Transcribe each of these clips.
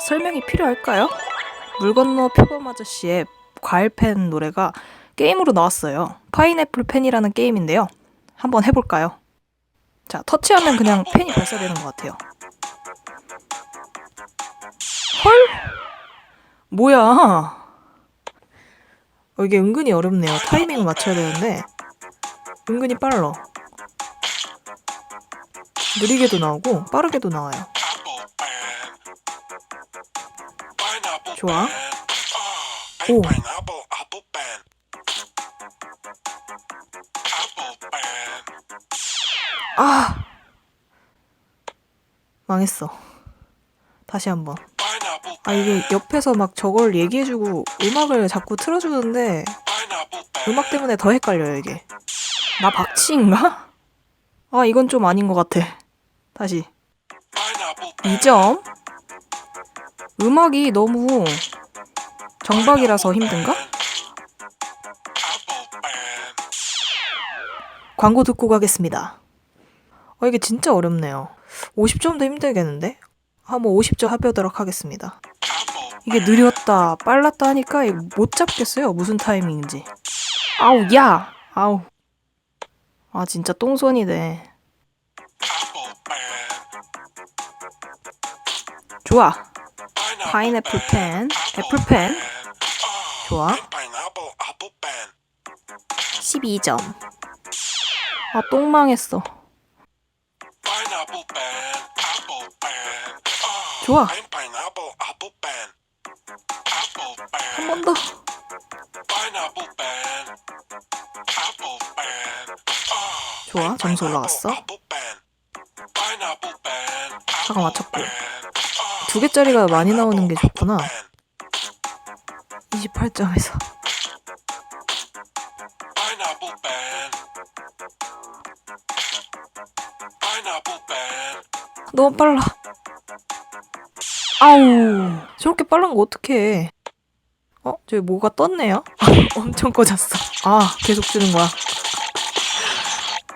설명이 필요할까요? 물 건너 표범 아저씨의 과일펜 노래가 게임으로 나왔어요. 파인애플 펜이라는 게임인데요. 한번 해볼까요? 자, 터치하면 그냥 펜이 발사되는 것 같아요. 헐? 뭐야? 어, 이게 은근히 어렵네요. 타이밍을 맞춰야 되는데 은근히 빨라. 느리게도 나오고 빠르게도 나와요. 좋아. 오. 아 망했어. 다시 한번. 아 이게 옆에서 막 저걸 얘기해주고 음악을 자꾸 틀어주는데 음악 때문에 더 헷갈려요 이게. 나 박치인가? 아 이건 좀 아닌 것 같아. 다시. 2점. 음악이 너무 정박이라서 힘든가? 광고 듣고 가겠습니다. 어, 이게 진짜 어렵네요. 50점도 힘들겠는데? 한번 50점 해보도록 하겠습니다. 이게 느렸다, 빨랐다 하니까 못 잡겠어요. 무슨 타이밍인지. 아우, 야! 아우. 아, 진짜 똥손이네. 좋아. 파인애플 펜, 애플펜. 좋아. 12점. 아, 똥 망했어. 좋아. 한 번 더. 좋아, 점수 올라갔어. 차가 맞췄고. 두 개짜리가 많이 나오는 게 좋구나. 28점에서. 너무 빨라. 아우. 저렇게 빠른 거 어떡해. 어? 저기 뭐가 떴네요? 엄청 꺼졌어. 아, 계속 주는 거야.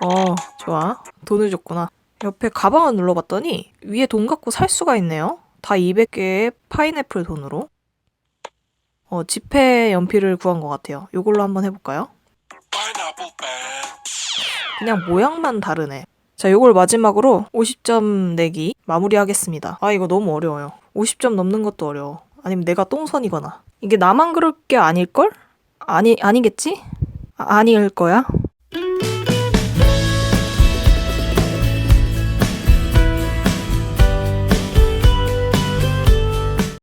어, 좋아. 돈을 줬구나. 옆에 가방을 눌러봤더니 위에 돈 갖고 살 수가 있네요. 다 200개의 파인애플 돈으로. 어, 지폐 연필을 구한 것 같아요. 이걸로 한번 해볼까요? 그냥 모양만 다르네. 자, 요걸 마지막으로 50점 내기 마무리하겠습니다. 아, 이거 너무 어려워요. 50점 넘는 것도 어려워. 아니면 내가 똥선이거나. 이게 나만 그럴 게 아닐걸? 아니, 아니겠지? 아, 아닐 거야?